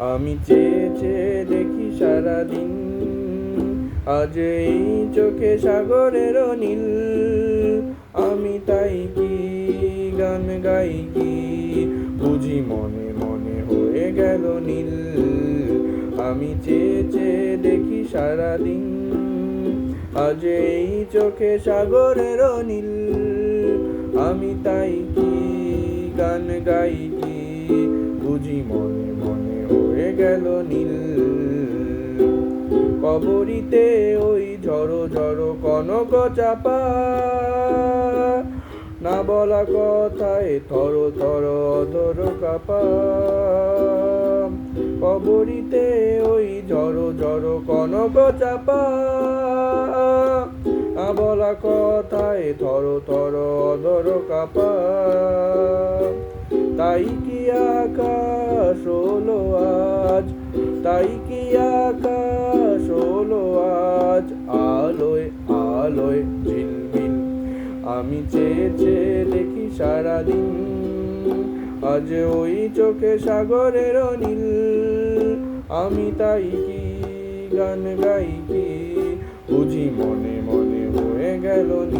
আমি চেয়ে চেয়ে দেখি সারাদিন। আজ এই চোখে সাগরের নীল। আমি তাই কি গান গাই কি? বুঝি মনে মনে হয়ে গেল নীল। আমি চেয়ে চেয়ে দেখি সারাদিন। আজ এই চোখে সাগরের নীল। আমি তাই কি গান গাই কি? গেল নীল। কবরিতে ওই ঝড়ো ঝড়ো কনক চাপা। না বলা কথায় থর থর অধর কাপা। কবরিতে ওই ঝড়ো ঝড়ো কনক চাপা। না বলা কথায় থর থর অধর কাপা। তাই কি আকাশ হলো আজ, তাই কি আকাশ হলো আজ? আলোয় আলোয় ঝিলমিল। আমি চেয়ে চেয়ে দেখি সারাদিন। আজ ওই চোখে সাগরের নীল। আমি তাই কি গান গাই কি? বুঝি মনে মনে হয়ে গেল নীল।